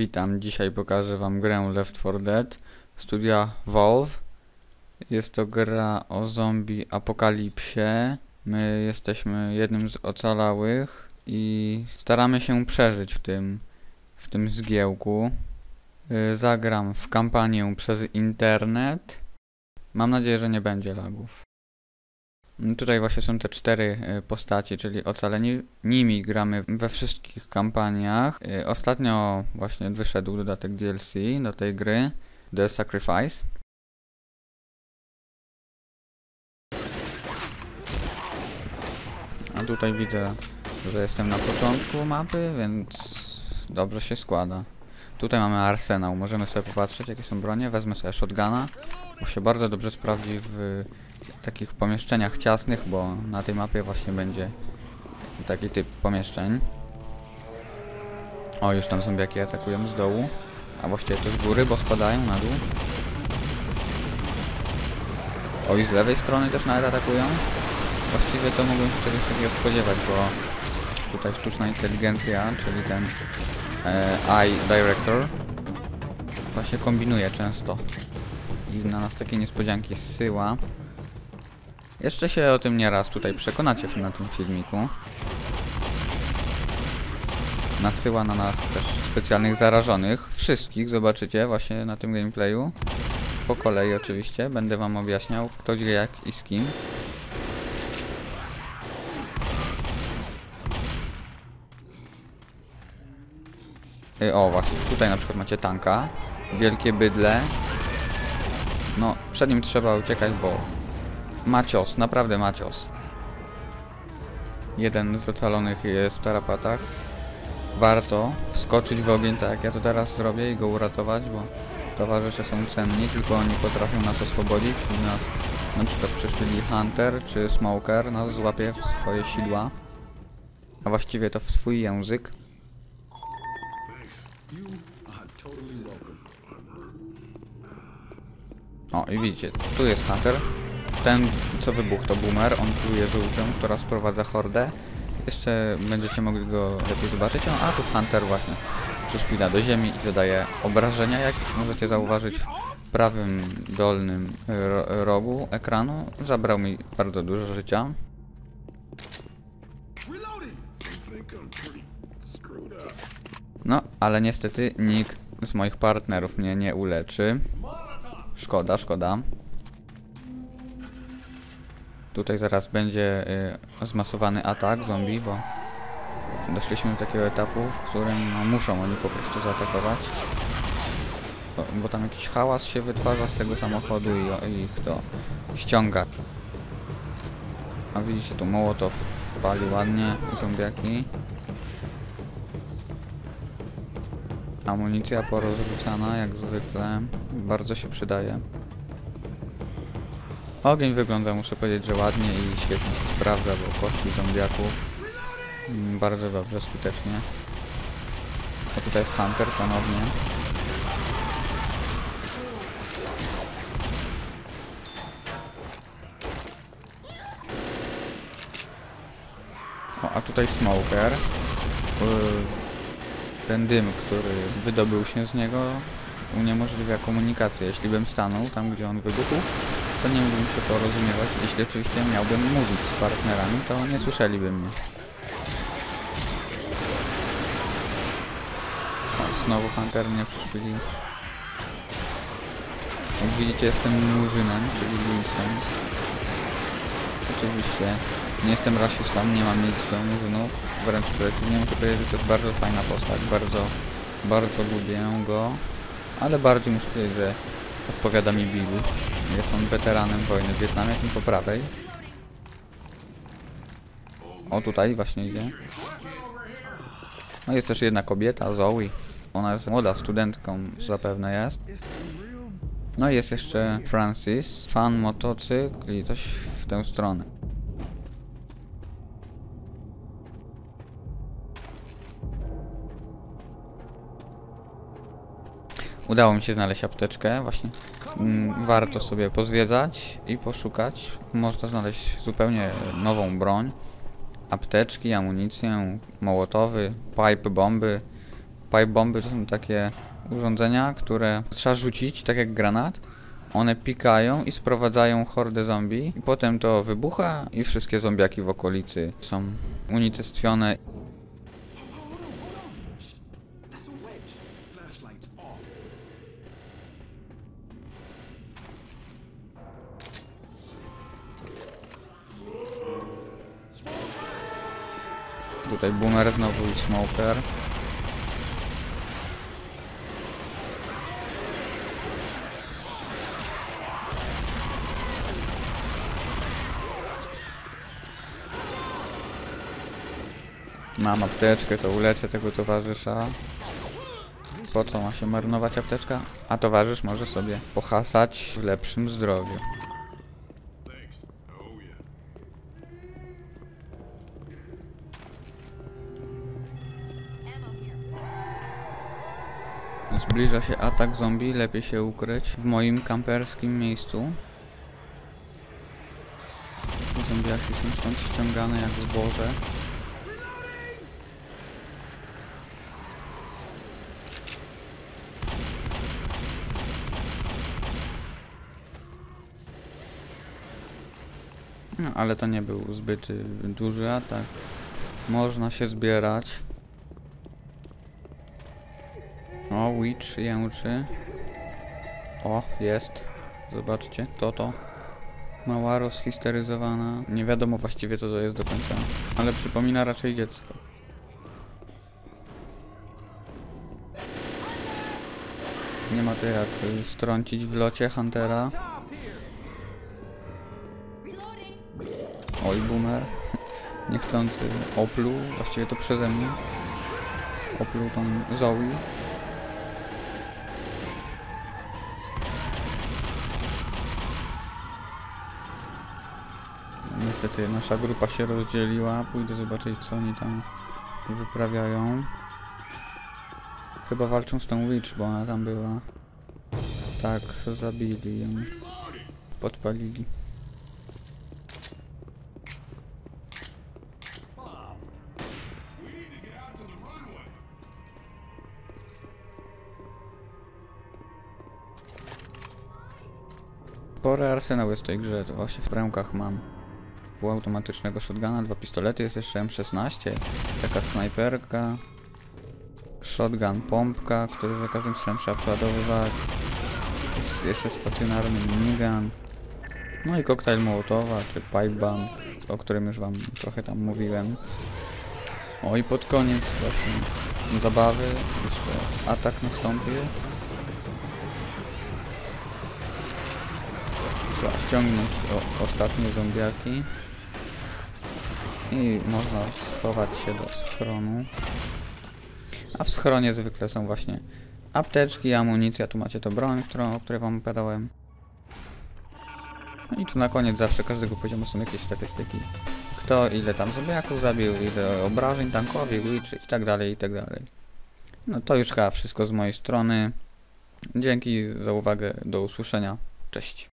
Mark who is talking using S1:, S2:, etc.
S1: Witam, dzisiaj pokażę wam grę Left 4 Dead studia Valve. Jest to gra o zombie apokalipsie. My jesteśmy jednym z ocalałych i staramy się przeżyć w tym, w tym zgiełku. Y, Zagram w kampanię przez internet. Mam nadzieję, że nie będzie lagów. Tutaj właśnie są te cztery y, postaci, czyli ocaleni. Nimi gramy we wszystkich kampaniach. Y, Ostatnio właśnie wyszedł dodatek DLC do tej gry, The Sacrifice. A tutaj widzę, że jestem na początku mapy, więc dobrze się składa. Tutaj mamy arsenał, możemy sobie popatrzeć jakie są bronie. Wezmę sobie shotguna, bo się bardzo dobrze sprawdzi w takich pomieszczeniach ciasnych, bo na tej mapie właśnie będzie taki typ pomieszczeń. O, już tam zombiaki atakują z dołu. A właściwie to z góry, bo spadają na dół. O, i z lewej strony też nawet atakują. Właściwie to mogłem się czegoś takiego spodziewać, bo tutaj sztuczna inteligencja, czyli ten e, AI Director właśnie kombinuje często i na nas takie niespodzianki zsyła. Jeszcze się o tym nieraz tutaj przekonacie na tym filmiku. Nasyła na nas też specjalnych zarażonych. Wszystkich zobaczycie właśnie na tym gameplayu. Po kolei oczywiście. Będę wam objaśniał kto gdzie jak i z kim. O właśnie, tutaj na przykład macie tanka. Wielkie bydle. No, przed nim trzeba uciekać, bo ma cios, naprawdę ma cios. Jeden z ocalonych jest w tarapatach. Warto wskoczyć w ogień, tak jak ja to teraz zrobię i go uratować, bo towarzysze są cenni, tylko oni potrafią nas oswobodzić i nas na przykład przyszli Hunter czy Smoker nas złapie w swoje sidła, a właściwie to w swój język. O i widzicie, tu jest Hunter. Ten co wybuchł to Boomer, on pluje żółcią, która sprowadza hordę. Jeszcze będziecie mogli go lepiej zobaczyć. O, a tu Hunter właśnie przyszpila do ziemi i zadaje obrażenia, jak możecie zauważyć w prawym dolnym ro rogu ekranu. Zabrał mi bardzo dużo życia. No, ale niestety nikt z moich partnerów mnie nie uleczy. Szkoda, szkoda. Tutaj zaraz będzie y, zmasowany atak zombie, bo doszliśmy do takiego etapu, w którym no, muszą oni po prostu zaatakować. Bo, bo tam jakiś hałas się wytwarza z tego samochodu i, i ich to ściąga. A widzicie tu Mołotow pali ładnie zombiaki. Amunicja porozrzucana jak zwykle. Bardzo się przydaje. Ogień wygląda, muszę powiedzieć, że ładnie i świetnie się sprawdza, bo kości zombiaków mm, bardzo dobrze, skutecznie. A tutaj jest Hunter ponownie. O, a tutaj Smoker. Yy, ten dym, który wydobył się z niego uniemożliwia komunikację. Jeśli bym stanął tam, gdzie on wybuchł, to nie mógłbym się porozumiewać. Jeśli oczywiście miałbym mówić z partnerami, to nie słyszeliby mnie. O, znowu Hunter mnie przyszpilił. Jak widzicie jestem murzynem, czyli Wilson. Oczywiście nie jestem rasistą, nie mam nic do murzynów. Wręcz przeciwnie, muszę powiedzieć, że to jest bardzo fajna postać. Bardzo, bardzo lubię go. Ale bardziej muszę powiedzieć, że odpowiada mi Bill. Jest on weteranem wojny w Wietnamie, tym po prawej. O, tutaj właśnie idzie. No jest też jedna kobieta, Zoe. Ona jest młoda studentką, zapewne jest. No i jest jeszcze Francis, fan motocykl i coś w tę stronę. Udało mi się znaleźć apteczkę, właśnie mm, warto sobie pozwiedzać i poszukać. Można znaleźć zupełnie nową broń, apteczki, amunicję, mołotowy, pipe, bomby, Pipe bomby to są takie urządzenia, które trzeba rzucić, tak jak granat. One pikają i sprowadzają hordę zombie. I potem to wybucha i wszystkie zombiaki w okolicy są unicestwione. Tutaj boomer znowu i smoker. Mam apteczkę, to uleczę tego towarzysza. Po co ma się marnować apteczka? A towarzysz może sobie pohasać w lepszym zdrowiu. Zbliża się atak zombie, lepiej się ukryć w moim kamperskim miejscu. Zombiaki są stąd ściągane jak zboże. No, ale to nie był zbyt y, duży atak. Można się zbierać. O, Witch jęczy. O, jest. Zobaczcie, to to. Mała rozhisteryzowana. Nie wiadomo właściwie co to jest do końca. Ale przypomina raczej dziecko. Nie ma to jak y, strącić w locie Huntera. Oj, boomer. Niechcący opluł, właściwie to przeze mnie. Opluł tą Zoe. Niestety nasza grupa się rozdzieliła. Pójdę zobaczyć co oni tam wyprawiają. Chyba walczą z tą Witch, bo ona tam była. Tak, zabili ją. Podpalili. Spory arsenał jest w tej grze, to właśnie w bramkach mam półautomatycznego shotguna, dwa pistolety, jest jeszcze M16, taka snajperka, shotgun pompka, który za każdym razem trzeba przeładowywać, jest jeszcze stacjonarny minigun, no i koktajl Mołotowa, czy pipe bomb, o którym już wam trochę tam mówiłem. O i pod koniec właśnie zabawy jeszcze atak nastąpił. Trzeba ściągnąć o, ostatnie zombiaki. I można schować się do schronu. A w schronie zwykle są właśnie apteczki, amunicja. Tu macie to broń, którą, o której wam opowiadałem. No i tu na koniec zawsze każdego poziomu są jakieś statystyki. Kto ile tam zombiaków zabił, ile obrażeń tankowych, witch i tak dalej, i tak dalej. No to już chyba wszystko z mojej strony. Dzięki za uwagę, do usłyszenia. Cześć.